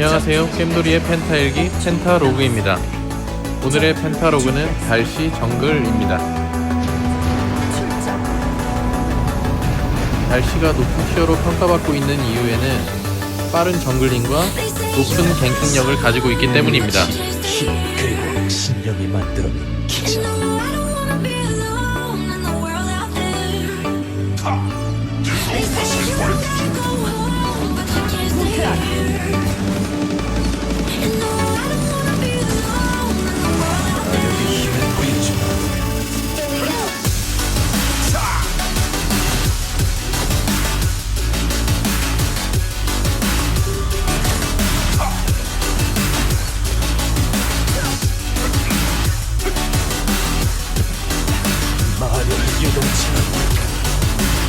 안녕하세요. 겜돌이의 펜타일기 펜타로그입니다. 오늘의 펜타로그는 달시 정글입니다. 달시가 높은 티어로 평가받고 있는 이유에는 빠른 정글링과 높은 갱킹력을 가지고 있기 때문입니다. 힘 그리고 신념이 만들어낸 기적 마녀 유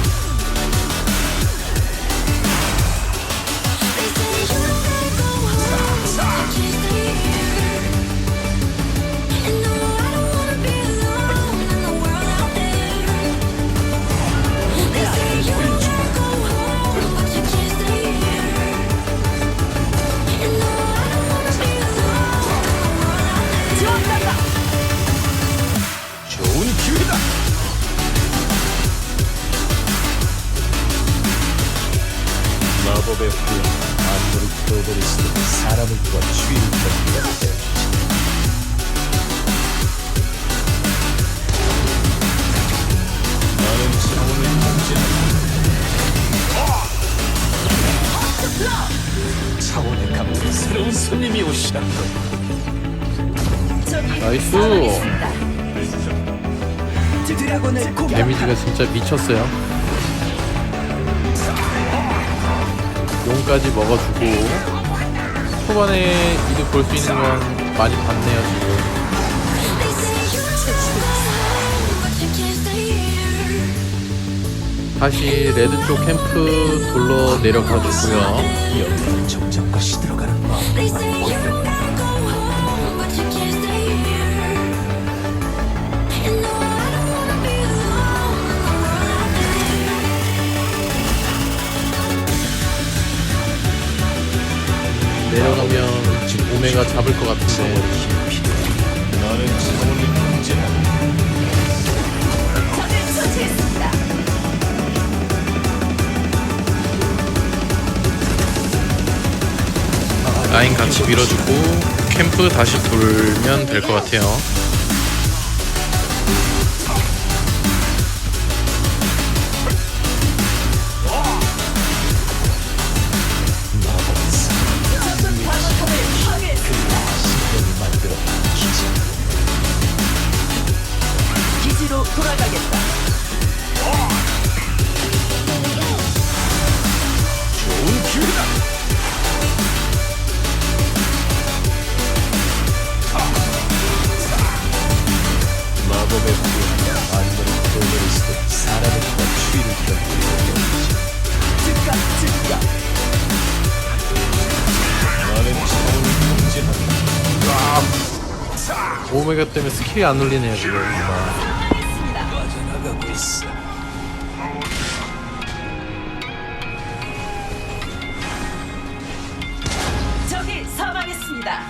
나이스! 데미지가 진짜 미쳤어요. 용까지 먹어주고 초반에 이득 볼 수 있는 건 많이 봤네요 지금. 다시 레드 쪽 캠프 돌러 내려가주고요. 내려가면 지금 오메가 잡을 것 같은데. 라인 같이 밀어주고 캠프 다시 돌면 될 것 같아요. 오메가 때문에 스킬이 안 올리네요 지금. 적이 사망했습니다.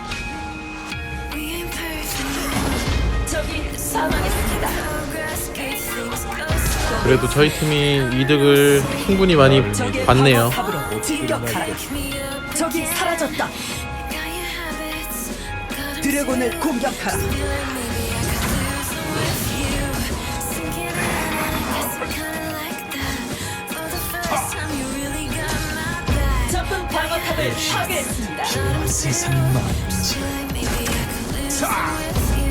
적이 사망했습니다. 그래도 저희 팀이 이득을 충분히 많이 적의 봤네요. 방어탑으로 진격하라. 적이 사라졌다. 드래곤을 공격하라. 적군 방어탑을 파괴했습니다. 이런 세상이 말이지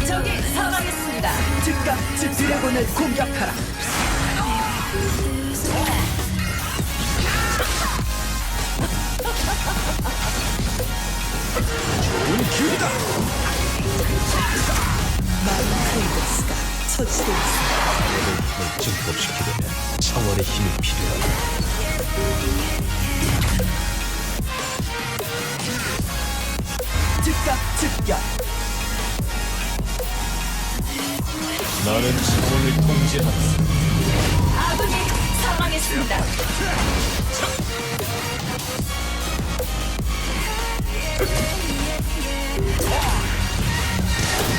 적이 사망했습니다. 즉각 즉 드래곤을 공격하라. 좋은 기회다 아내를 증폭시키려면 차원의 힘이 필요하다. 즉각 즉결. 나는 창원을 통제한다. 아군이 사망했습니다.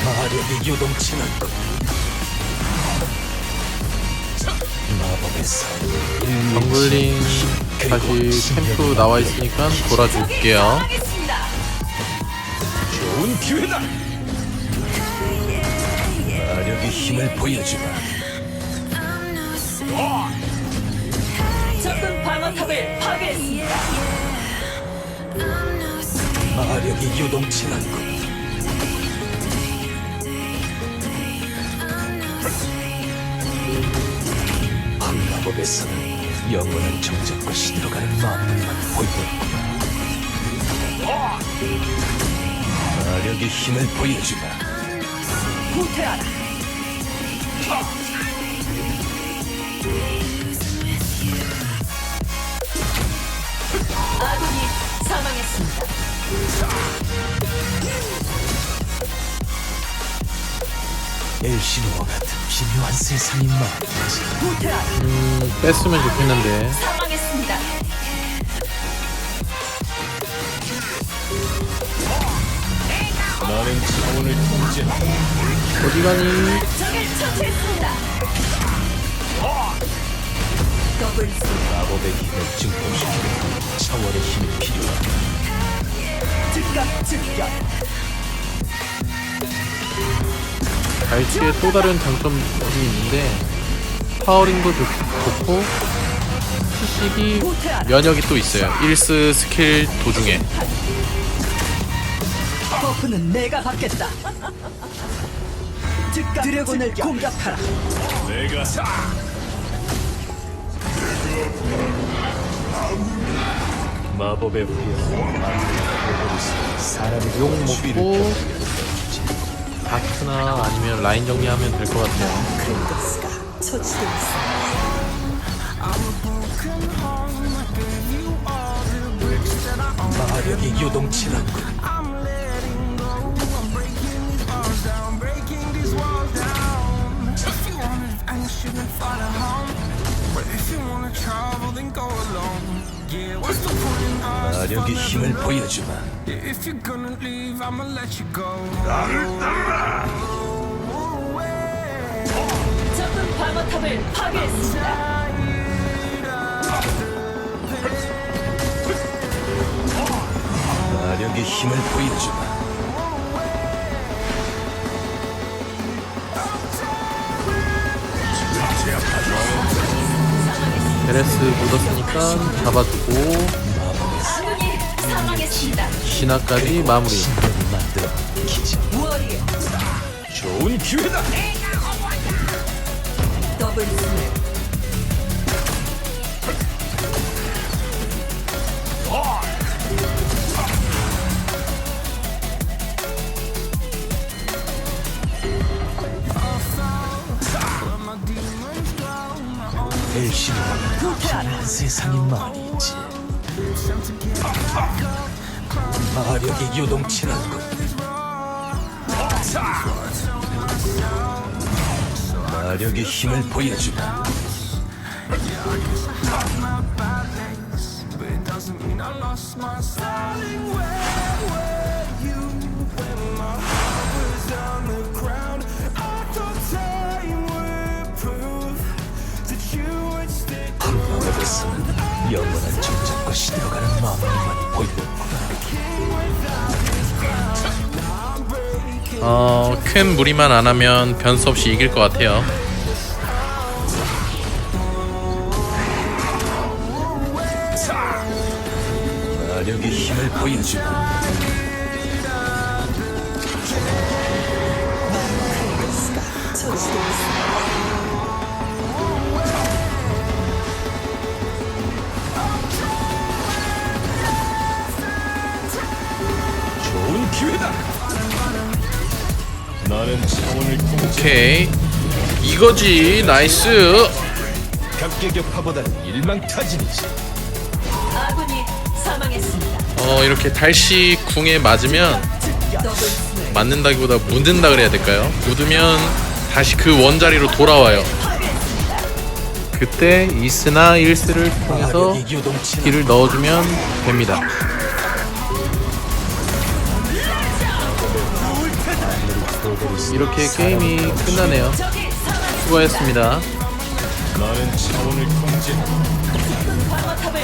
마력이 요동치는 것. 정글링 다시 캠프 나와 있으니까 돌아줄게요. 좋은 기회다 마력의 힘을 보여주마 적군 방어탑을 파괴했습니다. 마력이 요동치는 것 선은 영원한 정적과 시들어가는 마음만 보이겠구나 마력의 힘을 보여주마 후퇴하라. 아군이 사망했습니다. 엘시노와 같은 기묘한 세상이 후퇴하라. 음, 뺐으면 좋겠는데. 사망했습니다. 나는 차원을 통제한다 어디 가니? 적을 처치했습니다. 더블 스 마법의 힘을 증폭시키려 차원의 힘이 필요하다 즉각 즉결. 갈치의 또 다른 장점이 있는데 파워링도 좋- 좋고 CC기 후퇴하라. 면역이 또 있어요. 1스 스킬 도중에. 버프는 내가 받겠다. 즉각 드래곤을 공격하라. 내가 마법의 후예는 사람의 용 추위를 먹고 펴주겠 다. 다크나 아니면 라인 정리하면 될 것 같아요. 마력이 요동치는군 마력의 힘을 보여주마 If you're gonna leave, I'ma let you go. 적군 방어탑을 파괴했습니다. 마력의 힘을 보여주마 베레스 묻었으니까 잡아주고 아군이 사망했습니다. 신화까지 마무리. 좋은 기회다 더블 같은 기묘한 세상이 말이지 마력이 요동치는군. 마력의 힘을 보여주마 어, 큰 무리만 안 하면 변수 없이 이길 것 같아요. 마력의 힘을 보여주마 처치되고 오케이. 이거지. 나이스. 각계격파보다는 일망타진이지 아군이 사망했습니다. 어, 이렇게 달시 궁에 맞으면. 맞는다기보다 묻는다 그래야 될까요? 묻으면 다시 그 원자리로 돌아와요. 그때 이스나 일스를 통해서 요동치는 딜을 넣어주면 됩니다. 이렇게 게임이 끝나네요. 수고하셨습니다. 나는 차원을 방어탑을